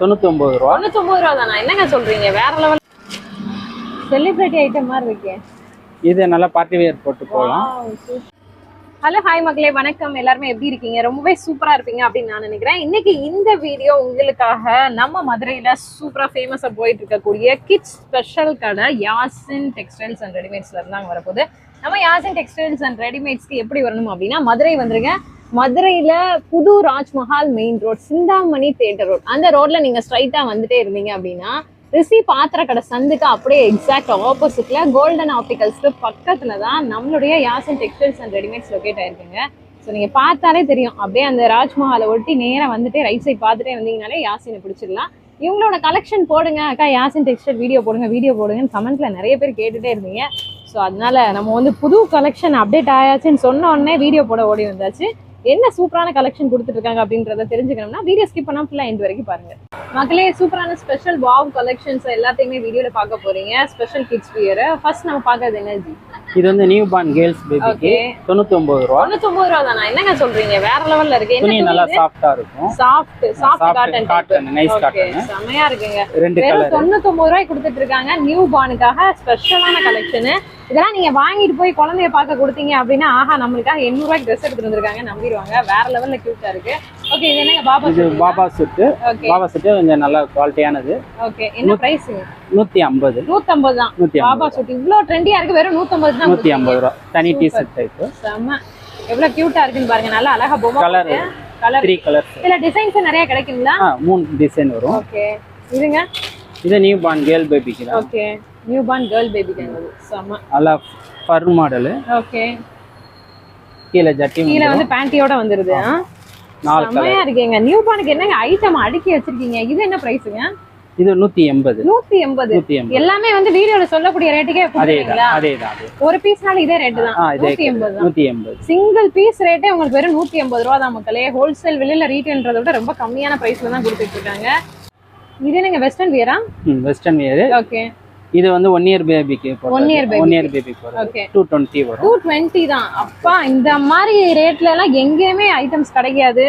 தொண்ணூத்தி ஒன்பது ரூபா. தொண்ணூத்தொன்பது ரூபா தானா? என்னங்க சொல்றீங்க? வேற லெவல் செலிபிரிட்டி ஐட்டம் மாதிரி இருக்கே. இது நல்லா பார்ட்டி வேர் போட்டு போகலாம். ஹலோ ஹாய் மக்களே. வணக்கம். எல்லாருமே எப்படி இருக்கீங்க? ரொம்பவே சூப்பரா இருப்பீங்க அப்படின்னு நான் நினைக்கிறேன். இன்னைக்கு இந்த வீடியோ உங்களுக்காக நம்ம மதுரையில சூப்பரா ஃபேமஸா போயிட்டு இருக்கக்கூடிய கிட்ஸ் ஸ்பெஷல் கடை யாசின் டெக்ஸ்டைல்ஸ் அண்ட் ரெடிமேட்ஸ்ல இருந்தாங்க வரப்போகுது. நம்ம யாசின் டெக்ஸ்டைல்ஸ் அண்ட் ரெடிமேட்ஸ்க்கு எப்படி வரணும் அப்படின்னா மதுரை வந்துருங்க மதுரையில புது Rajmahal main road Chintamani theatre road அந்த ரோட்ல நீங்க ஸ்ட்ரைட்டா வந்துட்டே இருந்தீங்க அப்படின்னா ரிஷி பாத்திர கடை சந்துக்கு அப்படியே எக்ஸாக்ட் ஆப்போசிட்ல கோல்டன் ஆப்டிகல்ஸ்க்கு பக்கத்துல தான் நம்மளுடைய Yasin textiles and readymades locate ஆயிருக்குங்க. So நீங்க பார்த்தாலே தெரியும். அப்படியே அந்த ராஜ்மஹாலை ஒட்டி நேரம் வந்துட்டு ரைட் சைட் பார்த்துட்டே வந்தீங்கனாலே யாசினை பிடிச்சிடலாம். இவங்களோட கலெக்ஷன் போடுங்க. அக்கா யாசின் டெக்ஸ்டைல் வீடியோ போடுங்க வீடியோ போடுங்கன்னு கமெண்ட்ல நிறைய பேர் கேட்டுட்டே இருந்தீங்க. ஸோ அதனால நம்ம வந்து புது கலெக்ஷன் அப்டேட் ஆயாச்சுன்னு சொன்ன உடனே வீடியோ போட ஓடி வந்தாச்சு. என்ன சூப்பரான கலெக்ஷன் கொடுத்துட்டு இருக்காங்க அப்படின்றத தெரிஞ்சுக்கணும்னா வீடியோ ஸ்கிப் பண்ணாம ஃபுல்லா எண்ட் வரைக்கும் பாருங்க. மக்களே சூப்பரான ஸ்பெஷல் வாவ் கலெக்ஷன்ஸ் எல்லாத்தையுமே வீடியோல பார்க்க போறீங்க. ஸ்பெஷல் கிட்ஸ் வியரை ஃபர்ஸ்ட் நம்ம பார்க்கறது எனர்ஜி இது வந்து நியூ பார்ன் கேர்ள்ஸ் பேபிக்கு தொண்ணூத்தி ஒன்பது ரூபா. தொண்ணூத்தொன்பது ரூபா தானா? என்னங்க சொல்றீங்க? வேற லெவல்ல இருக்கு. துணி நல்லா சாஃப்டா இருக்கும். Soft soft cotton nice okay cotton. செமையா இருக்குங்க. ரெண்டு கலர் தொண்ணூத்தொன்பது ரூபாய் கொடுத்துட்டு இருக்காங்க. நியூ பார்னுக்காக ஸ்பெஷலான கலெக்ஷன் இதெல்லாம் நீங்க வாங்கிட்டு போய் குழந்தைய பார்க்க கொடுத்தீங்க அப்படின்னா ஆஹா நம்மளுக்காக எண்ணூறு ரூபாய்க்கு ட்ரெஸ் எடுத்துட்டு வந்திருக்காங்க. நம்பிடுவாங்க. வேற லெவல்ல கியூட்டா இருக்கு. ஓகே இது பாபா இது பாபா செட்டு. பாபா செட்டு கொஞ்சம் நல்ல குவாலிட்டியானது ஓகே என்ன பிரைஸ் நூத்தி ஐம்பது. நூத்தம்பது தான். நூத்தி பாபா சூட் இவ்ளோ ட்ரெண்டியா இருக்கு. வெறும் நூத்தம்பது தான் நூத்தி ஐம்பது ரூபா. தனி டி ஷர்ட் டைப் செம்ம. எவ்வளவு கியூட்டா இருக்குன்னு பாருங்க. நல்லா அழகா பொம்மை கலர் கலர் த்ரீ கலர்ஸ் இதுல டிசைன்ஸ் நிறைய கிடைக்குங்களா? ஆ மூணு டிசைன் வரும். ஓகே இதுங்க? இது நியூ பார்ன் கேர்ள் பேபிக்கு தான். Okay new born girl baby கேங்குது செம்ம. நல்லா ஃபர் மாடலு ஓகே கீழே ஜட்டி கீழ வந்து பேண்டியோட வந்துருது. ஆ? நாலு இருக்கீங்க. நியூ பார்னுக்கு என்னங்க ஐட்டம் அடுக்கி வச்சிருக்கீங்க? இது என்ன பிரைஸுங்க இது நூத்தி எண்பது. நூத்தி எண்பது. எல்லாமே வந்து வீடியோல சொல்லக்கூடிய ரேட்டுக்கே ஒரு பீஸ்னால இதே ரேட்டு தான். நூத்தி எண்பது நூத்தி எண்பது. சிங்கிள் பீஸ் ரேட்டே உங்களுக்கு வெறும் நூத்தி எண்பது ரூபா தான் மக்களே. ஹோல்சேல் வெளியில ரீட்டைல்ன்றத விட ரொம்ப கம்மியான பிரைஸ்ல தான் கொடுத்துட்டு இருக்காங்க. இது என்னங்க வெஸ்டர்ன் வியரா வெஸ்டர்ன் வேர் ஓகே இது வந்து ஒன் இயர் பேபிக்கு One year baby. One year பேபிக்கு வரும் டூ டுவெண்ட்டி வரும். டூ டுவெண்ட்டி தான். அப்பா இந்த மாதிரி ரேட்ல எல்லாம் எங்கேயுமே ஐட்டம்ஸ் கிடைக்காது.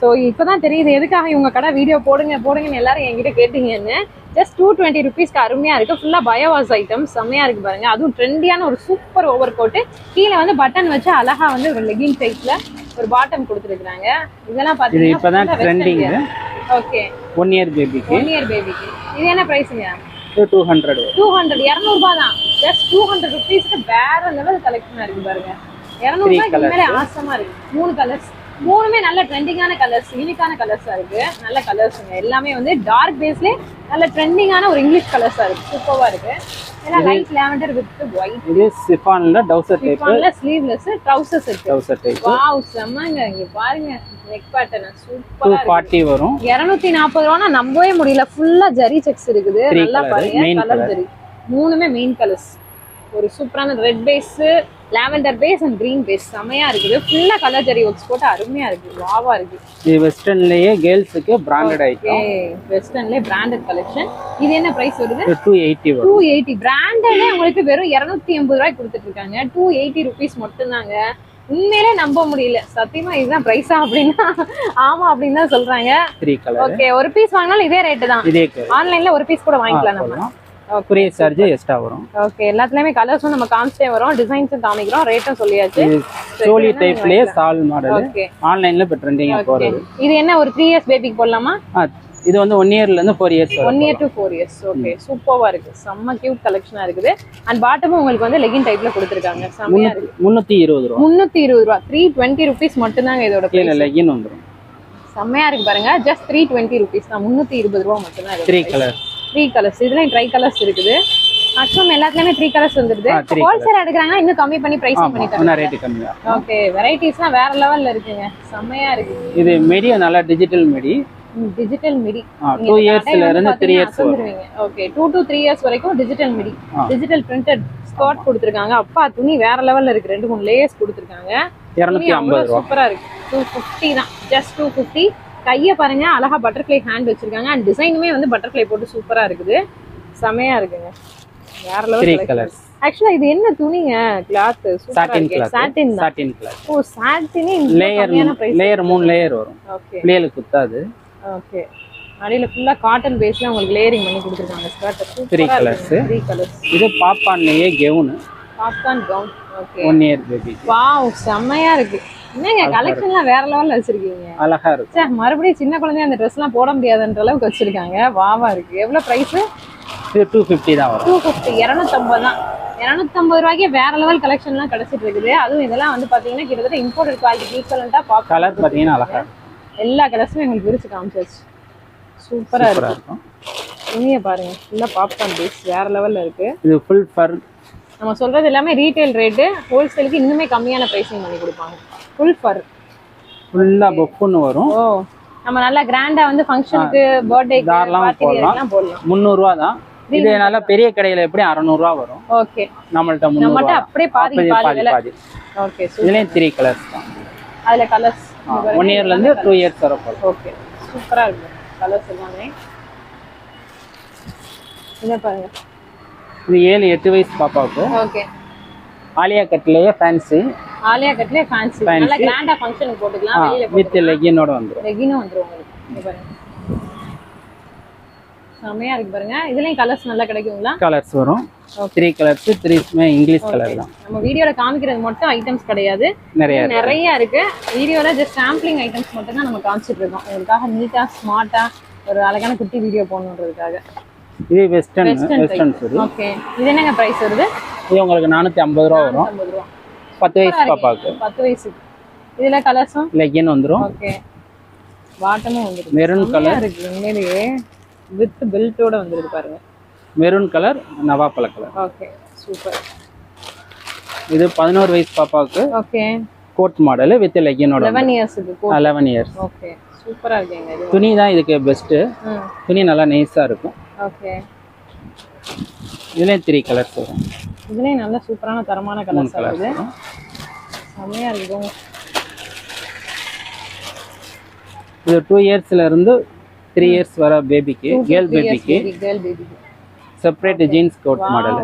ஸோ இப்போதான் தெரியுது எதுக்காக இவங்க கடை வீடியோ போடுங்க போடுங்கன்னு எல்லாரும் என்கிட்ட கேட்டீங்கன்னு. ஜஸ்ட் டூ டுவெண்ட்டி ருபீஸ்க்கு அருமையா இருக்கு. ஃபுல்லா பயோவாஸ் ஐட்டம் செம்மையா இருக்கு பாருங்க. அதுவும் ட்ரெண்டியான ஒரு சூப்பர் ஓவர் கோட்டு கீழே வந்து பட்டன் வச்சு அழகா வந்து ஒரு லெகின் டைப்ல ஒரு பாட்டம் கொடுத்துருக்காங்க இதெல்லாம் இது இப்பதான் ட்ரெண்டிங் ஓகே ஒன் இயர் பேபிக்கு ஒன் இயர் பேபிக்கு இது என்ன பிரைஸுங்க டூ ஹண்ட்ரட் டூ ஹண்ட்ரட் இரநூறுபா தான். ஜஸ்ட் டூ ஹண்ட்ரட் ருபீஸ்க்கு வேற லெவல் கலெக்ஷனா இருக்கு பாருங்க. colours. உண்மையிலே ஆசமா இருக்கு. மூணு கலர்ஸ் மூணுமே நல்ல ட்ரெண்டிங்கான கலர்ஸ் யூனிக்கான கலர்ஸா இருக்கு. நல்ல கலர்ஸுங்க எல்லாமே வந்து டார்க் பேஸ்ல நல்ல ட்ரெண்டிங்கான ஒரு இங்கிலீஷ் கலர்ஸா இருக்கு. சூப்பர்வா இருக்கு. ஏன்னா லைட் லேவண்டர் வித் ஒயிட் இது சிஃபான்ல டவுசர் டைப் சிஃபான்ல ஸ்லீவ்லெஸ் ட்ரவுசர்ஸ் இருக்கு. டவுசர் டைப் வாவ் செம்மங்க. இங்க பாருங்க. நெக் பேட்டர்ன் சூப்பரா இருக்கு. ஃபார்ட்டி வரும். இருநூத்தி நாற்பது ரூபானா நம்பவே முடியல. ஃபுல்லா ஜரி செக்ஸ் இருக்குது. நல்லா பாருங்க. கலர். ஜரி. மூணுமே மெயின் கலர்ஸ் ஒரு சூப்பரான red base lavender base and green base செமையா இருக்குது. ஃபுல்லா கலர் ஜரி ஒர்க்ஸ் போட்டு அருமையா இருக்கு. வாவா இருக்கு. இது வெஸ்டர்ன்லயே கேர்ள்ஸுக்கு பிராண்டட் ஐட்டம் வெஸ்டர்ன்லேயே பிராண்டட் கலெக்ஷன் இது என்ன பிரைஸ் வருது? இது டூ எயிட்டி டூ வரும் எயிட்டி பிராண்டடே உங்களுக்கு வெறும் இருநூத்தி எண்பது ரூபாய் கொடுத்துட்டு இருக்காங்க டூ எயிட்டி ருபீஸ் மட்டும்தாங்க. உண்மையிலே நம்ப முடியல. சத்தியமா இதுதான் பிரைஸா அப்படின்னா ஆமா அப்படின்னு தான் சொல்றாங்க. ஓகே ஒரு பீஸ் வாங்கினாலும் இதே ரேட்டு தான். ஆன்லைன்ல ஒரு பீஸ் கூட வாங்கிக்கலாம் நம்ம. கொரியர் சார்ஜ் எக்ஸ்ட்ரா வரும். ஓகே எல்லாத்துலயுமே கலர்ஸும் நம்ம காமிச்சிட்டே வரோம். டிசைன்ஸும் காமிக்கிறோம். ரேட்டும் சொல்லியாச்சு. சோலி டைப்லயே சால் மாடல் ஓகே ஆன்லைன்ல இப்போ ட்ரெண்டிங்கா போறது. இது என்ன ஒரு த்ரீ இயர்ஸ் பேபிக்கு போடலாமா? இது வந்து ஒன் இயர்ல இருந்து four years one year to four years okay சூப்பர்வா இருக்கு. செம்ம கியூட் கலெக்ஷனா இருக்குது. அண்ட் பாட்டமும் உங்களுக்கு வந்து லெகின் டைப்ல கொடுத்துருக்காங்க. செம்மையா இருக்கு. முன்னூத்தி இருபது ரூபா. முந்நூத்தி இருபது ரூபா. த்ரீ டுவெண்ட்டி ருபீஸ் மட்டும்தாங்க இதோட price. லெகின் வந்துரும். செம்மையா இருக்கு பாருங்க. ஜஸ்ட் த்ரீ டுவெண்ட்டி ருபீஸ் தான். முந்நூத்தி இருபது ரூபா மட்டும்தான் த்ரீ கலர் த்ரீ கலர்ஸ் இதுல ட்ரை கலர்ஸ் இருக்குது. மேக்ஸிமம் எல்லாத்துலயுமே த்ரீ கலர்ஸ் வந்துருது. ஹோல்சேல் எடுக்கிறாங்கன்னா இன்னும் கம்மி பண்ணி பிரைசிங் பண்ணி கம்மியா. ஓகே வெரைட்டிஸ்லாம் வேற லெவல்ல இருக்குங்க. செம்மையா இருக்கு. இது மெடியும் நல்லா digital midi digital midi two இயர்ஸ்ல இருந்து three years okay two to three years வரைக்கும் digital midi. Digital printed skirt கொடுத்துருக்காங்க. அப்பா துணி வேற லெவல்ல இருக்கு. ரெண்டு மூணு லேயர்ஸ் கொடுத்துருக்காங்க. இரநூத்தி ஐம்பது ரூபா. சூப்பரா இருக்கு. டூ ஃபிஃப்டி தான். ஜஸ்ட் டூ ஃபிஃப்டி கையை பாருங்க அழகா பட்டர்ஃப்ளை ஹேண்ட் வச்சிருக்காங்க. அண்ட் டிசைனுமே வந்து பட்டர்ஃப்ளை போட்டு சூப்பரா இருக்குது. செமையா இருக்குங்க. வேற த்ரீ லெவல் கலர்ஸ் ஆக்சுவலா இது என்ன துணிங்க? Cloth satin satin satin cloth ஓ சாட்டினே லேயர் லேயர் மூணு லேயர் வரும். ஓகே குத்தாது ஓகே அடியில ஃபுல்லா காட்டன் பேஸ்ல உங்களுக்கு லேயரிங் பண்ணி கொடுத்துருக்காங்க. ஸ்கர்ட் த்ரீ கலர்ஸ் இது gown popcorn gown okay one year baby wow செம்மையா இருக்கு. என்னங்க கலெக்ஷன்லாம் வேற லெவல்ல வச்சிருக்கீங்க? அழகா இருக்கும் ச்சே மறுபடியும் சின்ன குழந்தைய அந்த ட்ரெஸ்லாம் போட முடியாதுன்ற அளவுக்கு வச்சிருக்காங்க. வாவா இருக்கு. எவ்வளவு பிரைஸ் இது டூ ஃபிஃப்டி தான் வரும். டூ ஃபிஃப்டி இரநூத்தம்பது தான். இரநூத்தம்பது ரூபாய்க்கு வேற லெவல் கலெக்ஷன்லாம் கிடைச்சிட்டு இருக்குது. அதுவும் இதெல்லாம் வந்து பாத்தீங்கன்னா கிட்டத்தட்ட இம்போர்ட்டட் குவாலிட்டி ஈக்குவலண்டா பாப் கலர் பார்த்தீங்கன்னா அழகா எல்லா கலர்ஸும் எங்களுக்கு விரிச்சு காமிச்சாச்சு. சூப்பரா சூப்பரா இருக்கு. இருக்கும். இனிய பாருங்க ஃபுல்லா பாப்கார்ன் பேஸ் வேற லெவல்ல இருக்கு. இது ஃபுல் ஃபர் நம்ம சொல்றது எல்லாமே ரீட்டைல் ரேட்டு ஹோல்சேலுக்கு இன்னுமே கம்மியான பிரைசிங் பண்ணி கொடுப்பாங்க. ஃபுல் ஃபர் ஃபுல்லா பொப்புன்னு வரும். ஓ நம்ம நல்லா கிராண்டா வந்து ஃபங்க்ஷனுக்கு தாராளமா போடலாம். போடலாம். முந்நூறுரூவா தான். இது நல்லா பெரிய கடையில எப்படி அறநூறுவா வரும்? ஓகே. நம்மள்ட்ட முந்நூறுவா. அப்படியே பாதி பாதி பாதி ஓகே இதுலயும் த்ரீ கலர்ஸ் தான். அதுல கலர்ஸ் ஒன் இயர்ல இருந்து டூ இயர்ஸ் வர போகும் ஓகே சூப்பரா இருக்கு. கலர்ஸ் எல்லாமே. இதை பாருங்க. இது ஏழு எட்டு வயசு பாப்பாவுக்கு. ஓகே. ஆலியா கட்லயே ஃபேன்சி ஆலியா கட்லயே ஃபேன்சி. நல்லா கிராண்டா ஃபங்க்ஷனுக்கு போட்டுக்கலாம். வெளியில வித் லெகினோட வந்துரும். லெகினும் வந்துரும் உங்களுக்கு. செமையா இருக்கு பாருங்க. இதுலயும் கலர்ஸ் நல்லா கிடைக்குங்களா? கலர்ஸ் வரும். த்ரீ கலர்ஸ் த்ரீஸ்மே இங்கிலீஷ் கலர் தான். நம்ம வீடியோல காமிக்கிறது மட்டும் ஐட்டம்ஸ் கிடையாது. நிறைய. நிறைய இருக்கு. வீடியோல ஜஸ்ட் சாம்பிளிங் ஐட்டம்ஸ் மட்டும் தான் நம்ம காமிச்சிட்டு இருக்கோம். உங்களுக்காக நீட்டா ஸ்மார்ட்டா ஒரு அழகான குட்டி வீடியோ போடணுன்றதுக்காக. இது வெஸ்டர்ன் வெஸ்டர்ன் சுடி ஓகே இது என்னங்க பிரைஸ் வருது? இது உங்களுக்கு நானூத்தி ஐம்பது ரூபா வரும். ஐம்பது ரூபா. பத்து வயசு பாப்பாவுக்கு. பத்து வயசுக்கு இதுல கலர்ஸும் லெகின் வந்துரும். ஓகே பாட்டமும் வந்துருக்கு மெரூன் செம்மையா இருக்கு. உண்மையிலேயே வித் பெல்ட்டோட வந்துருக்கு பாருங்க. மெரூன் கலர் நவாப்பழ கலர் ஓகே சூப்பர் இது பதினோரு வயசு பாப்பாவுக்கு ஓகே கோட் மாடல் வித் லெகினோட லெவன் இயர்ஸுக்கு லெவன் இயர்ஸ் ஓகே சூப்பரா இருக்குங்க துணி தான் இதுக்கு பெஸ்ட்டு துணி நல்லா நைஸாக இருக்கும். ஓகே. இதுலேயும் த்ரீ கலர்ஸ் வரும். இதுலயும் நல்ல சூப்பரான தரமான கலர்ஸ் வருது செம்மையா இருக்குங்க இது டூ இயர்ஸ்ல இருந்து த்ரீ இயர்ஸ் வர பேபிக்கு கேர்ள் பேபிக்கு கேர்ள் பேபிக்கு செப்பரேட் ஜீன்ஸ் கோட் மாடல்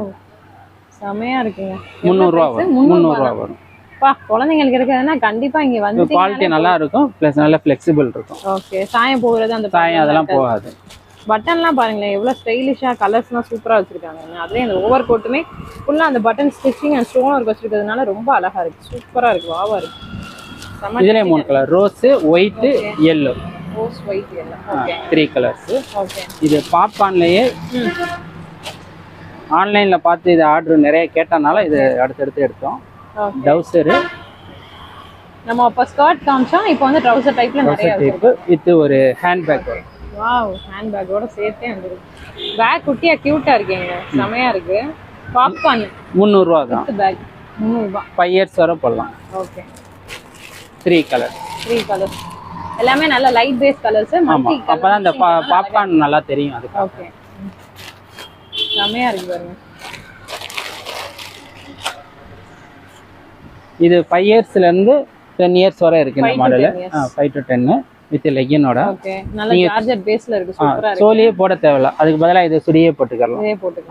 செமையா இருக்குங்க. முந்நூறுரூவா வரும். முந்நூறுரூவா வரும். பா குழந்தைங்களுக்கு இருக்கிறதுனா கண்டிப்பா இங்க வந்து குவாலிட்டி நல்லா இருக்கும் ப்ளஸ் நல்லா ஃப்ளெக்சிபிள் இருக்கும். ஓகே சாயம் போகிறது அந்த சாயம் அதெல்லாம் போகாது. பட்டன்லாம் பாருங்களேன் எவ்வளவு ஸ்டைலிஷா கலர்ஸ்லாம் சூப்பரா வச்சிருக்காங்க. அதுலயும் அந்த ஓவர் கோட்டுமே ஃபுல்லா அந்த button stitching and stone work வச்சிருக்கிறதுனால ரொம்ப அழகா இருக்கு. சூப்பரா இருக்கு வாவா இருக்கு. செம்ம இதுலேயே மூணு colour rose white yellow rose white எல்லாம் ஓகே த்ரீ கலர்ஸ் ஓகே இது பாப்கார்ன்லேயே ஆன்லைனில் பார்த்து இது ஆர்டர் நிறைய கேட்டனால இது அடுத்தடுத்து எடுத்தோம். டவுசரு நம்ம அப்ப ஸ்கர்ட் காமிச்சோம் இப்போ வந்து ட்ரவுசர் டைப்ல நிறைய டைப்பு வித் ஒரு ஹேண்ட்பேக் வரும் வாவ் ஹேண்ட் பேக்கோட சேர்த்தே வந்துருக்கு. பேக் குட்டியா கியூட்டா இருக்கீங்க செமையா இருக்கு. பாப்கார்ன் முந்நூறுரூவா தான். பேக் முந்நூறுபா. ஃபைவ் இயர்ஸ் வரை போடலாம். Okay three colour three colours எல்லாமே நல்ல லைட் பேஸ் கலர்ஸ் ஆமாம் மல்டி அப்போ தான் இந்த பாப்கார்ன் நல்லா தெரியும் அதுக்கு ஓகே செமையா இருக்கு பாருங்க. இது ஃபைவ் இயர்ஸ்லேருந்து டென் இயர்ஸ் வரை இருக்கு இந்த மாடலு 10 years. ஃபைவ் டு டென்னு வித் லெகினோட ஜார்ஜெட் பேஸ்ல இருக்கு. சூப்பரா இருக்கு. சோலியே போட தேவையில்ல. அதுக்கு பதிலாக இது சுடியே போட்டுக்கலாம்.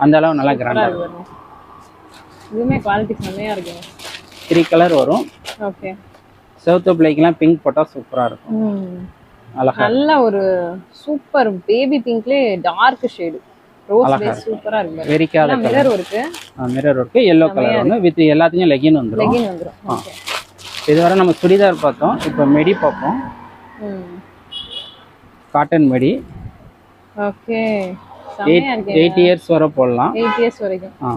அந்த அளவு நல்லா சூப்பரா கிராண்டாக இருக்கு. பாருங்க இதுவுமே குவாலிட்டி செமையா இருக்குங்க த்ரீ கலர் வரும். ஓகே செவத்து பிள்ளைக்கெல்லாம் பிங்க் போட்டால் சூப்பராக இருக்கும். நல்ல ஒரு சூப்பர் பேபி பிங்க்லயே டார்க் ஷேடு சூப்பரா இருக்கு. வெறிக்காத மிரர் இருக்கு. மிரர் இருக்கு. எல்லோ கலர் ஒன்று வித் எல்லாத்துக்கும் லெகின் வந்துடும் லெகின் இதுவரை நம்ம சுடிதார் பார்த்தோம். இப்போ மெடி பார்ப்போம். Cotton midi okay eight years வரை போடலாம். எயிட் இயர்ஸ் வரைக்கும். ஆ.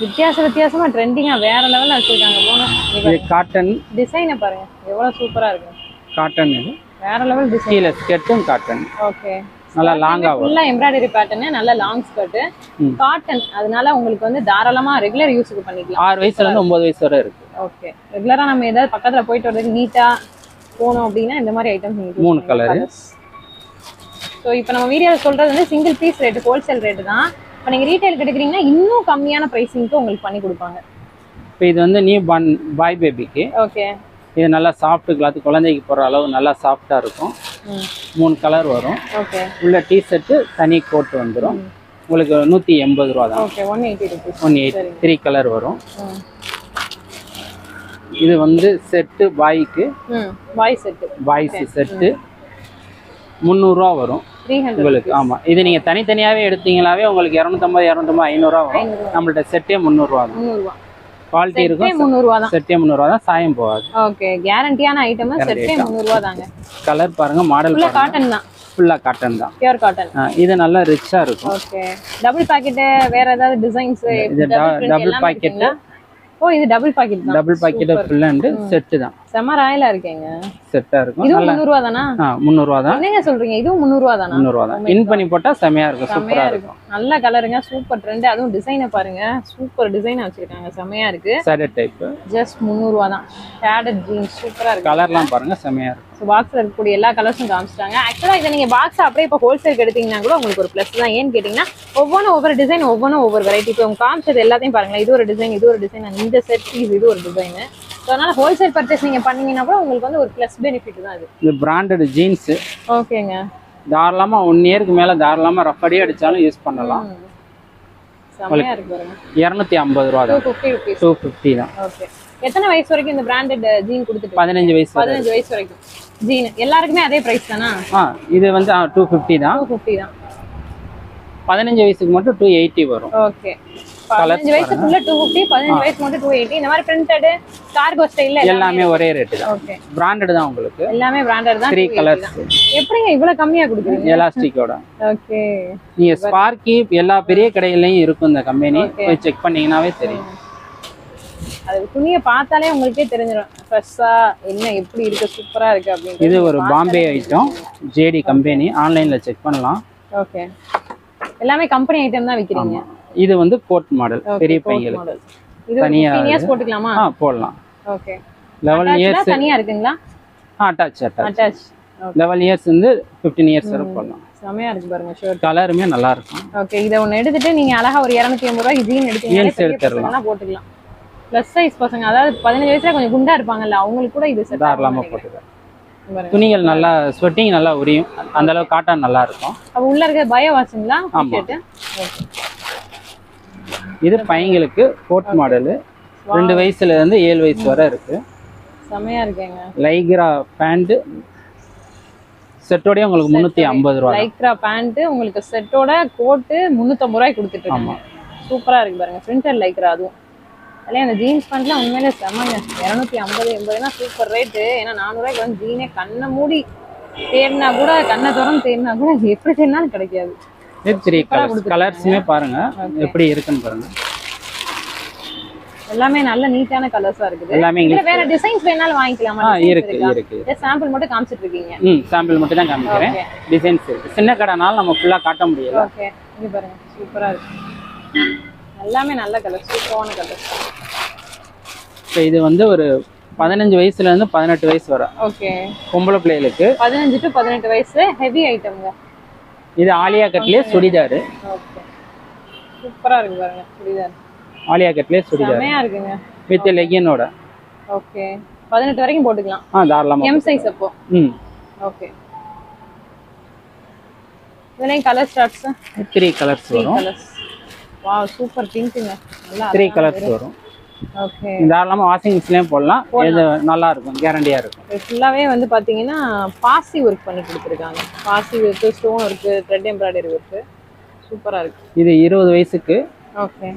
வித்தியாச வித்தியாசமா ட்ரெண்டிங்கா வேற லெவல்ல வச்சிருக்காங்க. போன இது காட்டன் டிசைனை பாருங்க. எவ்வளவு சூப்பரா இருக்கு. காட்டன் இது. வேற லெவல் டிசைன் கீழே ஸ்கெட்டும் காட்டன் ஓகே நல்லா லாங்காக வரும் ஃபுல்லா எம்ப்ராய்டரி பேட்டர்ன் நல்ல லாங் ஸ்கர்ட். காட்டன் அதனால உங்களுக்கு வந்து தாராளமா ரெகுலர் யூஸுக்கு பண்ணிக்கலாம். ஆறு வயசுல இருந்து ஒன்பது வயசு வரை இருக்கு. ஓகே ரெகுலரா நம்ம ஏதாவது பக்கத்துல போயிட்டு வரதுக்கு நீட்டா போனோம் அப்படின்னா இந்த மாதிரி ஐட்டம்ஸ் நீங்க மூணு கலரு ஸோ இப்போ நம்ம வீடியோவில் சொல்றது வந்து single piece rate wholesale rate தான். இப்போ நீங்கள் ரீட்டைல் எடுக்கிறீங்கன்னா இன்னும் கம்மியான ப்ரைஸிங்க்கு உங்களுக்கு பண்ணி கொடுப்பாங்க. இப்போ இது வந்து நியூ பான் பாய் பேபிக்கு ஓகே இது நல்லா சாஃப்ட் கிளாத் குழந்தைக்கு போடுற அளவு நல்லா சாஃப்டாக இருக்கும். மூணு கலர் வரும். உள்ள டிஷர்ட்டு தனி கோட் வந்துடும் உங்களுக்கு நூற்றி எண்பது ரூபா தான். ஒன் எயிட்டி த்ரீ கலர் வரும். இது வந்து செட்டு பாய்க்கு பாய் செட்டு பாய்ஸ் செட்டு முந்நூறுரூவா வரும். உங்களுக்கு ஆமா. இது நீங்க தனித்தனியாவே எடுத்தீங்களாவே உங்களுக்கு இரநூத்தம்பது இரநூத்தம்பது ஐநூறுரூவா வரும். நம்மள்ட்ட செட்டே முந்நூறுரூவா தான். குவாலிட்டி இருக்கும். முந்நூறுவா தான் செட்டே முந்நூறுரூவா தான் சாயம் போகாது. ஓகே கேரண்டியான ஐட்டம் செட்டே முந்நூறுவா தாங்க கலர் பாருங்க மாடல் ஃபுல்லா காட்டன் தான். ஃபுல்லா காட்டன் தான். பியூர் காட்டன் இது நல்லா ரிச்சா இருக்கும். ஓகே டபுள் பாக்கெட் வேற ஏதாவது டிசைன்ஸ் இது டபுள் பாக்கெட் ஓ இது டபுள் பாக்கெட் தான். Double packet full and set தான். செம ராயலா இருக்கேங்க. செட்டா இருக்கும். இதுவும் முந்நூறுவா தானா முந்நூறுவா தான் என்னங்க சொல்றீங்க? இதுவும் முந்நூறுவா தானா முந்நூறுவா தான் இன் பண்ணி போட்டா செமையா இருக்கும். செமையா சூப்பரா இருக்கும். நல்ல கலருங்க. Super trend. அதுவும் டிசைனை பாருங்க. சூப்பர் டிசைனா வச்சிருக்காங்க. செமையா இருக்கு. சேடட் டைப் ஜஸ்ட் முந்நூறுவா தான் ஷேடட் ஜீன்ஸ் சூப்பரா இருக்கு. கலர்லாம் பாருங்க. செமையா இருக்கும். ஸோ பாக்ஸில் இருக்கக்கூடிய எல்லா கலர்ஸும் காமிச்சிட்டாங்க. ஆக்சுவலாக இதை நீங்கள் பாக்ஸ் அப்படியே இப்போ ஹோல்சேலுக்கு எடுத்தீங்கன்னா கூட உங்களுக்கு ஒரு ப்ளஸ் தான். ஏன்னு கேட்டிங்கன்னா ஒவ்வொன்றும் ஒவ்வொரு டிசைன் ஒவ்வொன்றும் ஒவ்வொரு வெரைட்டி இப்போ உங்க காமிச்சது எல்லாத்தையும் பாருங்களேன். இது ஒரு டிசைன் இது ஒரு டிசைன் இந்த செட் பீஸ் இது ஒரு டிசைன் ஸோ அதனால ஹோல்சேல் பர்ச்சேஸ் நீங்கள் பண்ணீங்கன்னா கூட உங்களுக்கு வந்து ஒரு ப்ளஸ் பெனிஃபிட் தான் இது இது பிராண்டட் ஜீன்ஸ் ஓகேங்க தாராளமா ஒன் இயருக்கு மேல தாராளமா ரஃபடி அடிச்சாலும் யூஸ் பண்ணலாம். இரநூத்தி ஐம்பது ரூபா தான். டூ ஃபிஃப்டி தான். ஓகே எத்தனை வயசு வரைக்கும் இந்த பிராண்டட் ஜீன் கொடுத்துட்டு பதினஞ்சு வயசு. பதினஞ்சு வயசு வரைக்கும். ஜீன் எல்லாருக்குமே அதே பிரைஸ் தானா? இது வந்து டூ ஃபிஃப்டி தான். டூ ஃபிஃப்டி தான். பதினஞ்சு வயசுக்கு மட்டும் டூ எயிட்டி வரும். ஓகே பதினஞ்சு வயசுக்குள்ள டூ ஃபிஃப்டி பதினஞ்சு வயசு மட்டும் டூ எயிட்டி இந்த மாதிரி பிரிண்டட் கார்கோ ஸ்டைல்ல எல்லாமே ஒரே ரேட்டு தான். ஓகே பிராண்டட் தான் உங்களுக்கு. எல்லாமே பிராண்டட் தான் த்ரீ 280 கலர்ஸ். எப்படிங்க இவ்வளவு கம்மியா கொடுக்குறீங்க? எலாஸ்டிக்கோட ஓகே நீங்க ஸ்பார்க்கி எல்லா பெரிய கடையிலயும் இருக்கும் இந்த கம்பெனி போய் செக் பண்ணீங்கன்னாவே தெரியும். அது துணியை பார்த்தாலே உங்களுக்கே தெரிஞ்சிடும். ஃப்ரெஷ்ஷா என்ன எப்படி இருக்கு சூப்பரா இருக்கு அப்படின்னு இது ஒரு பாம்பே ஐட்டம் ஜேடி கம்பெனி ஆன்லைன்ல செக் பண்ணலாம். ஓகே எல்லாமே கம்பெனி ஐட்டம் தான் விக்கிறீங்க. இது வந்து கோட் மாடல் பெரிய மாடல் இது தனியா 15 இயர்ஸ் போட்டுக்கலாமா? ஆ போடலாம். ஓகே லெவல் இயர்ஸ் தனியா இருக்குங்களா? Attach attach attach level years வந்து ஃபிஃப்டீன் இயர்ஸ் வரை போடலாம். செமையா இருக்கு பாருங்க ஷர்ட் கலருமே நல்லா இருக்கும். ஓகே இதை ஒன்று எடுத்துட்டு நீங்க அழகா ஒரு இரநூத்தி ஐம்பது ரூபாய்க்கு ஜீன் எடுத்தீங்கன்னா போட்டுக்கலாம். ப்ளஸ் சைஸ் பசங்க அதாவது பதினஞ்சு வயசுல கொஞ்சம் குண்டா இருப்பாங்கல்ல அவங்களுக்கு கூட இது செட் போட்டுக்கலாம் துணிகள் நல்லா ஸ்வெட்டிங் நல்லா உரியும். அந்த அளவு காட்டன் நல்லா இருக்கும். அப்ப உள்ள இருக்க பயோ. ஷர்ட் இது பையங்களுக்கு கோட் மாடலு ரெண்டு வயசுல இருந்து ஏழு வயசு வரை இருக்கு. செமையா இருக்கேங்க. லைக்ரா பேண்ட் செட்டோடய உங்களுக்கு முந்நூற்றி ஐம்பது ரூபா. லைக்ரா பேண்ட் உங்களுக்கு செட்டோட கோட்டு முந்நூற்றம்பது ரூபாய்க்கு கொடுத்துட்டு இருக்காங்க. சூப்பரா இருக்கு பாருங்க. பிரிண்டட் லைக்ரா அதுவும். அதுலேயே அந்த ஜீன்ஸ் பேண்ட்லாம் உண்மையிலே செம்மங்க இரநூத்தி ஐம்பது எண்பதுனா சூப்பர் ரேட்டு ஏன்னா நானூறுவாய்க்கு வந்து ஜீனே கண்ணை மூடி தேடினா கூட கண்ணை திறந்து தேடினா கூட எப்படி தேடினாலும் கிடைக்காது. த்ரீ கலர்ஸ் கலர்ஸுமே பாருங்க. எப்படி இருக்குன்னு பாருங்க. எல்லாமே நல்ல நீட்டான கலர்ஸா இருக்குது. எல்லாமே வேற டிசைன்ஸ் வேணாலும் வாங்கிக்கலாமா? இருக்கு இருக்கா? சாம்பிள் மட்டும் காமிச்சிட்டு இருக்கீங்க ம் சாம்பிள் மட்டும் தான் காமிக்கிறேன். டிசைன்ஸ் இருக்கு. சின்ன கடைனால நம்ம ஃபுல்லா காட்ட முடியல. ஓகே இது பாருங்க. சூப்பரா இருக்கு. எல்லாமே நல்ல கலர் சூப்பரான கலர் இப்போ இது வந்து ஒரு பதினஞ்சு வயசுல இருந்து பதினெட்டு வயசு வரை. ஓகே பொம்பளை பிள்ளைகளுக்கு. பதினஞ்சு டு பதினெட்டு வயசு ஹெவி ஐட்டம்ங்க இது ஆலியா கட்லயே சுடிதாரு. சூப்பரா இருக்கு பாருங்க சுடிதார். ஆலியா கட்லயே சுடிதார். செமையா இருக்குங்க. வித் லெகினோட ஓகே பதினெட்டு வரைக்கும் போட்டுக்கலாம். ஆ தாராளமா எம் சைஸ் அப்போ. ம். ஓகே இதுலயும் கலர் ஸ்டார்ட்ஸ் த்ரீ கலர்ஸ் வரும். கலர்ஸ் வா சூப்பர் பிங்க்குங்க நல்லா த்ரீ கலர்ஸ் வரும். ஓகே தாராளமா வாஷிங் மிஷின்லயும் போடலாம். இது நல்லா இருக்கும் கேரண்டியா இருக்கும். இது ஃபுல்லாவே வந்து பாத்தீங்கன்னா பாசி ஒர்க் பண்ணி கொடுத்துருக்காங்க. பாசி work stone work thread embroidery work சூப்பரா இருக்கு. இது இருபது வயசுக்கு okay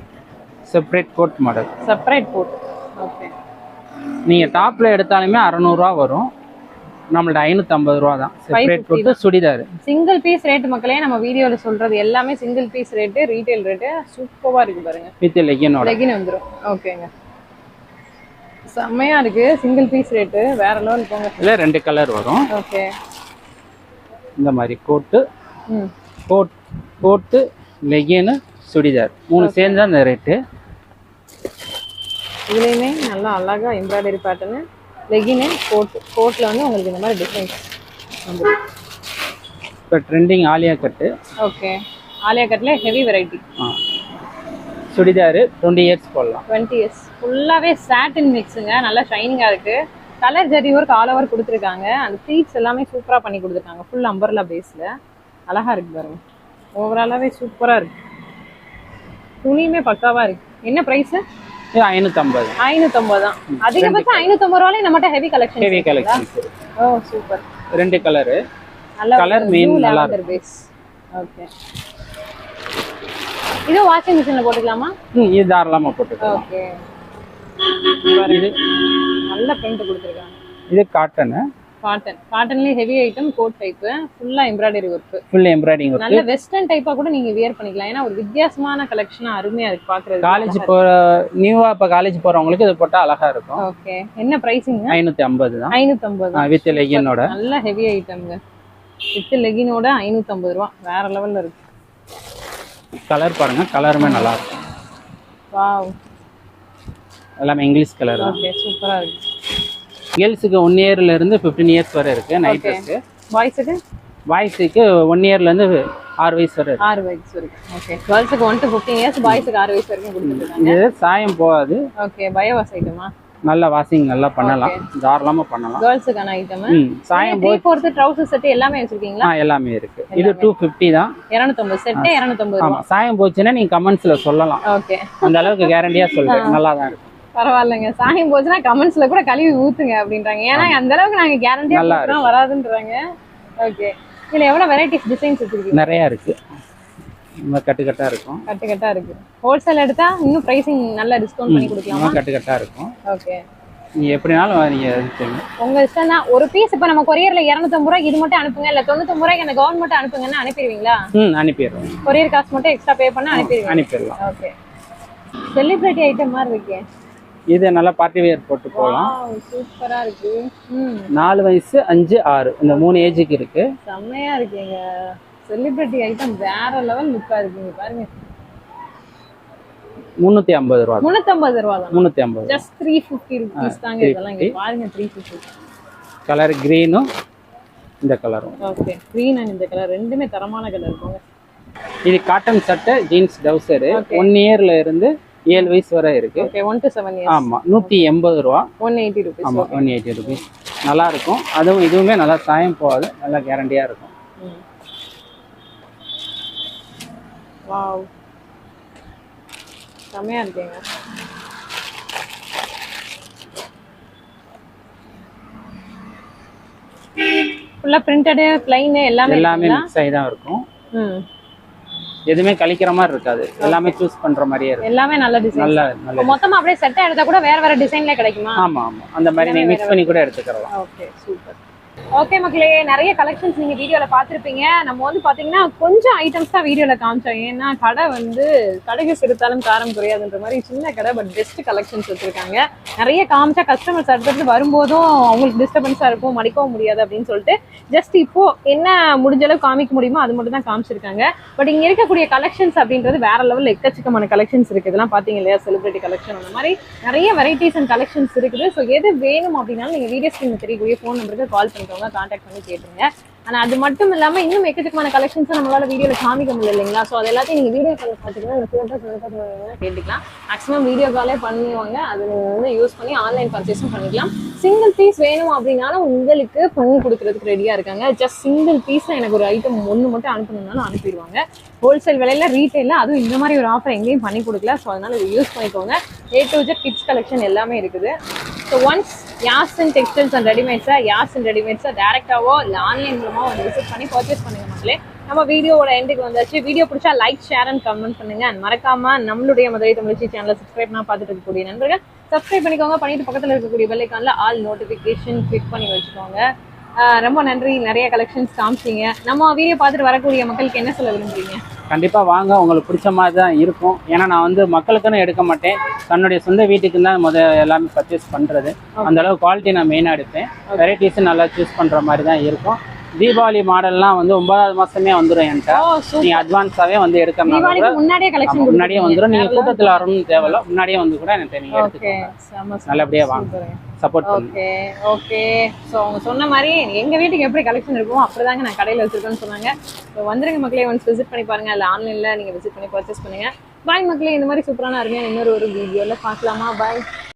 separate coat model separate boat okay நீங்க டாப்ல எடுத்தாலுமே அறநூறுவா வரும். நம்மள்ட்ட ஐநூற்றம்பது ரூபா தான் செப்பரேட் போட்டு சுடிதார். சிங்கிள் பீஸ் ரேட் மக்களே நம்ம வீடியோல சொல்றது எல்லாமே single piece rate retail rate சூப்பரா இருக்கு பாருங்க. வித் லெகினோட லெகின் வந்துரும். ஓகேங்க செம்மையா இருக்கு. சிங்கிள் பீஸ் ரேட்டு வேற லெவல் போங்க. இதில் ரெண்டு கலர் வரும். ஓகே இந்த மாதிரி கோட்டு. கோட் கோட்டு லெகின்னு சுடிதார். மூணு சேர்ந்து தான் இந்த ரேட்டு இதுலேயுமே நல்லா அழகா எம்ப்ராய்டரி பேட்டர்னு லெகின்னு கோட் கோட்டில் வந்து உங்களுக்கு இந்த மாதிரி டிசைன்ஸ் வந்துடும் இப்போ trending Alia cut. Okay Alia கட்ல heavy variety churidar twenty years போடலாம். டுவெண்ட்டி இயர்ஸ் ஃபுல்லாகவே சாட்டின் மிக்ஸுங்க நல்லா ஷைனிங்காக இருக்கு. Colour zari work all over கொடுத்துருக்காங்க. அந்த ப்ளீட்ஸ் எல்லாமே சூப்பராக பண்ணி கொடுத்துருக்காங்க. ஃபுல் அம்பர்லா பேஸில் அழகா இருக்கு பாருங்க. ஓவராலாகவே சூப்பராக இருக்கு. துணியுமே பக்காவா இருக்கு. என்ன ப்ரைஸு இது ஐநூற்றம்பது தான். அதிகபட்சம் ஐநூற்றம்பது ரூபாலே நம்மகிட்ட heavy collection heavy collections oh super ரெண்டு கலரு. நல்லா பேஸ் ஓகே இது வாஷிங் மிஷின்ல போட்டுக்கலாமா? ம், இது தாராளமாக போட்டுக்கலாம். ஓகே நல்ல பிரிண்ட் கொடுத்துருக்காங்க. இது காட்டனு காட்டன் காட்டன்லயே ஹெவி ஐட்டம் கோட் டைப் ஃபுல்லா embroidery work full embroidering work நல்ல வெஸ்டர்ன் டைப்பா கூட நீங்க வியர் பண்ணிக்கலாம். ஏன்னா ஒரு வித்தியாசமான கலெக்ஷனா அருமையா இருக்கு. பாக்குறது காலேஜ் போகிற நியூவாக இப்போ காலேஜ் போகிறவங்களுக்கு இது போட்டால் அழகாக இருக்கும். ஓகே என்ன பிரைசிங் ஐநூற்றி ஐம்பது தான். ஐநூத்தி ஐம்பது. வித் லெகினோட நல்ல ஹெவி ஐட்டம்ங்க வித் லெகினோட ஐநூத்தி ஐம்பது ரூபா. வேற லெவல்ல இருக்கு. கலர் பாருங்க. கலருமே நல்லா இருக்கும். வாவ் எல்லாமே இங்கிலீஷ் கலர் ஓகே சூப்பரா இருக்கு. கேர்ள்ஸுக்கு ஒன் இயர்ல இருந்து ஃபிஃப்டீன் இயர்ஸ் வரை இருக்கு நைட் ட்ரெஸ்க்கு பாய்ஸுக்கு பாய்ஸுக்கு ஒன் இயர்ல இருந்து ஆறு வயசு வரை ஆறு வயசு வரைக்கும். ஓகே கேர்ள்ஸுக்கு ஒன் டு ஃபிஃப்டீன் இயர்ஸ் பாய்ஸுக்கு ஆறு வயசு வரைக்கும் கொடுத்துருக்காங்க. இது சாயம் போகாது. ஓகே பயோவாஸ் ஐட்டமா நல்ல வாஷிங் நல்லா பண்ணலாம். தாராளமா பண்ணலாம். கேர்ள்ஸுக்கான ஐட்டம் சாயம் த்ரீ ஃபோர்த்து ட்ரௌசர் செட் எல்லாமே வச்சிருக்கீங்களா? எல்லாமே இருக்கு. இது டூ ஃபிஃப்டி தான். இரநூத்தம்பது செட்டு இரநூத்தம்பது ஆமா சாயம் போச்சுன்னா நீங்க கமெண்ட்ஸ்ல சொல்லலாம். ஓகே அந்த அளவுக்கு கேரண்டியா சொல்றேன். நல்லா தான் இருக்கும் பரவாயில்லைங்க. சாயம் போச்சுன்னா கமெண்ட்ஸ்ல கூட கழுவி ஊத்துங்க அப்படின்றாங்க. ஏன்னா அந்த அளவுக்கு நாங்க கேரண்டியா நல்லா கொடுக்குறோம் வராதுன்றாங்க. ஓகே இதுல எவ்வளவு வெரைட்டிஸ் டிசைன்ஸ் வச்சிருக்கீங்க? நிறைய இருக்கு. இந்த கட்டு கட்டா இருக்கும். கட்டு கட்டா இருக்கு. ஹோல்சேல் எடுத்தா இன்னும் பிரைசிங் நல்ல டிஸ்கவுண்ட் பண்ணி கொடுக்கலாமா? நம்ம கட்டு கட்டா இருக்கும். ஓகே நீங்க எப்படினாலும் நீங்க உங்க இஷ்டம் தான் ஒரு பீஸ் இப்ப நம்ம கொரியர்ல இருநூத்தம்பது ரூபாய்க்கு இது மட்டும் அனுப்புங்க இல்ல தொண்ணூத்தொம்பது ரூபாய்க்கு அந்த கவர்மெண்ட் அனுப்புங்கன்னு அனுப்பிடுவீங்களா? ம் அனுப்பிடுறோம். கொரியர் காசு மட்டும் எக்ஸ்ட்ரா பே பண்ண அனுப்பிடுவீங்க. அனுப்பிடலாம். ஓகே செலிபிரிட்டி ஐட்டம் மாதிரி இருக்கே. இது நல்லா பார்ட்டி வேர் போட்டு போகலாம். சூப்பரா இருக்கு. நாலு வயசு அஞ்சு ஆறு. இந்த மூணு ஏஜுக்கு இருக்கு. செம்மையா இருக்கீங்க. செலிபிரிட்டி ஐட்டம் வேற லெவல் லுக்கா இருக்குங்க. பாருங்க. முந்நூற்றி ஐம்பது ரூபா முன்னூத்தம்பது ரூபா தான். முந்நூற்றி ஐம்பது. ஜஸ்ட் த்ரீ ஃபிஃப்டி ருபீஸ் தாங்க இதெல்லாம் பாருங்க த்ரீ ஃபிஃப்டி கலர் க்ரீனும் இந்த கலரும் ஓகே க்ரீன் அண்ட் இந்த கலர் ரெண்டுமே தரமான கலர் இருக்குங்க இது காட்டன் சட்டை ஜீன்ஸ் டவுசரு ஒன் இயர்ல இருந்து ஏழு வயசு வரை இருக்கு. Okay one to seven years ஆமா நூற்றி எண்பது ரூபா. ஒன் எயிட்டி ருபீஸ் ஆமா ஒன் எயிட்டி ருபீஸ் நல்லா இருக்கும். அதுவும் இதுவுமே நல்லா சாயம் போகாது. நல்லா கேரண்டியா இருக்கும். வாவ் செம்மையா இருக்கீங்க. ஃபுல்லா பிரிண்டடு பிளைன் எல்லாமே எல்லாமே? மிக்ஸ் ஆகி தான் இருக்கும். ம் எதுவுமே கழிக்கிற மாதிரி இருக்காது. எல்லாமே சூஸ் பண்ற மாதிரியே இருக்கும். எல்லாமே நல்ல டிசைன் நல்ல நல்ல மொத்தமா அப்படியே செட்டா எடுத்தா கூட வேற வேற டிசைன்ல கிடைக்குமா? ஆமா ஆமா. அந்த மாதிரி நீங்க மிக்ஸ் பண்ணி கூட எடுத்துக்கலாம். ஓகே சூப்பர் ஓகே மக்களே நிறைய கலெக்ஷன்ஸ் நீங்க வீடியோல பார்த்துருப்பீங்க. நம்ம வந்து பாத்தீங்கன்னா கொஞ்சம் ஐட்டம்ஸ் தான் வீடியோல காமிச்சோம். ஏன்னா கடை வந்து கடைக்கு சிறுத்தாலும் காரம் குறையாதுன்ற மாதிரி சின்ன கடை பட் பெஸ்ட் கலெக்ஷன்ஸ் வச்சிருக்காங்க. நிறைய காமிச்சா கஸ்டமர்ஸ் அடுத்தடுத்து வரும்போதும் அவங்களுக்கு டிஸ்டர்பன்ஸா இருக்கும் மடிக்கவும் முடியாது அப்படின்னு சொல்லிட்டு ஜஸ்ட் இப்போ என்ன முடிஞ்ச அளவு காமிக்க முடியுமோ அது மட்டும் தான் காமிச்சிருக்காங்க. பட் இங்க இருக்கக்கூடிய கலெக்ஷன்ஸ் அப்படின்றது வேற லெவலில் எக்கச்சக்கமான கலெக்ஷன்ஸ் இருக்கு. இதெல்லாம் பாத்தீங்க இல்லையா? செலிபிரிட்டி கலெக்ஷன் அந்த மாதிரி நிறைய வெரைட்டிஸ் அண்ட் கலெக்ஷன்ஸ் இருக்குது. ஸோ எது வேணும் அப்படின்னாலும் நீங்க வீடியோ ஸ்கிரீன் தெரியக்கூடிய ஃபோன் நம்பருக்கு கால் பண்ணி பண்ணிக்கோங்க காண்டாக்ட் பண்ணி கேட்டுருங்க. ஆனா அது மட்டும் இல்லாம இன்னும் எக்கச்சக்கமான கலெக்ஷன்ஸ் நம்மளால வீடியோல காமிக்க முடியல இல்லைங்களா? ஸோ அது எல்லாத்தையும் நீங்க வீடியோ கால் பார்த்துக்கலாம் இந்த ஃபோட்டோஸ் கேட்டுக்கலாம். மேக்ஸிமம் வீடியோ காலே பண்ணுவாங்க. அது நீங்க வந்து யூஸ் பண்ணி ஆன்லைன் பர்ச்சேஸும் பண்ணிக்கலாம். சிங்கிள் பீஸ் வேணும் அப்படின்னாலும் உங்களுக்கு பண்ணி கொடுக்கறதுக்கு ரெடியா இருக்காங்க. ஜஸ்ட் சிங்கிள் பீஸில் எனக்கு ஒரு ஐட்டம் ஒன்று மட்டும் அனுப்பணும்னாலும் அனுப்பிடுவாங்க. ஹோல்சேல் விலையில ரீட்டைல அதுவும் இந்த மாதிரி ஒரு ஆஃபர் எங்கேயும் பண்ணி கொடுக்கல. ஸோ அதனால இதை யூஸ் பண்ணிக்கோங்க. A to Z kids collection எல்லாமே இருக்குது. So once Yaas and textiles and ரெடிமேட்ஸை யாஸ் and ரெடிமேட்ஸை டேரெக்டாவோ இல்லை ஆன்லைன் மூலமாக வந்து விசிட் பண்ணி பர்ச்சேஸ் பண்ணுங்க மக்களே. நம்ம வீடியோவோட எண்டுக்கு வந்தாச்சு. வீடியோ பிடிச்சா லைக் ஷேர் அண்ட் கமெண்ட் பண்ணுங்க. அண்ட் மறக்காம நம்மளுடைய மதுரை தமிழ்ச்சி சேனலை சப்ஸ்கிரைப் நான் பார்த்துட்டு இருக்கக்கூடிய நண்பர்கள் சப்ஸ்கிரைப் பண்ணிக்கோங்க. பண்ணிட்டு பக்கத்தில் இருக்கக்கூடிய பெல்லைக்கான்ல ஆல் நோட்டிஃபிகேஷன் கிளிக் பண்ணி வச்சுக்கோங்க. ரொம்ப நன்றி. நிறைய கலெக்ஷன்ஸ் காமிச்சீங்க. நம்ம வீடியோ பார்த்துட்டு வரக்கூடிய மக்களுக்கு என்ன சொல்ல விரும்புறீங்க? கண்டிப்பா வாங்க உங்களுக்கு பிடிச்ச மாதிரி தான் இருக்கும். ஏன்னா நான் வந்து மக்களுக்குன்னு எடுக்க மாட்டேன். தன்னுடைய சொந்த வீட்டுக்கு தான் முத எல்லாமே பர்ச்சேஸ் பண்றது. அந்த அளவு குவாலிட்டி நான் மெயினாக எடுப்பேன். வெரைட்டிஸும் நல்லா சூஸ் பண்ற மாதிரி தான் இருக்கும். தீபாவளி மாடல்லாம் வந்து ஒன்பதாவது மாசமே வந்துடும் என்கிட்ட. நீங்க அட்வான்ஸாவே வந்து தீபாவளிக்கு முன்னாடியே வந்துடும் நீங்க கூட்டத்துல வரணும்னு தேவையில்ல. முன்னாடியே வந்து கூட எனக்கு நீங்க எடுத்துக்கோங்க. நல்லபடியா வாங்க. Support okay okay. ஸோ அவங்க சொன்ன மாதிரி எங்க வீட்டுக்கு எப்படி கலெக்ஷன் இருக்குமோ அப்படிதாங்க நான் கடையில் வச்சிருக்கேன்னு சொன்னாங்க. ஸோ வந்துருங்க மக்களே ஒன்ஸ் விசிட் பண்ணி பாருங்க. இல்லை ஆன்லைன்ல நீங்க விசிட் பண்ணி பர்ச்சேஸ் பண்ணுங்க. பாய் மக்களே இந்த மாதிரி சூப்பரான அருமையான இன்னொரு ஒரு வீடியோல பார்க்கலாமா? பாய்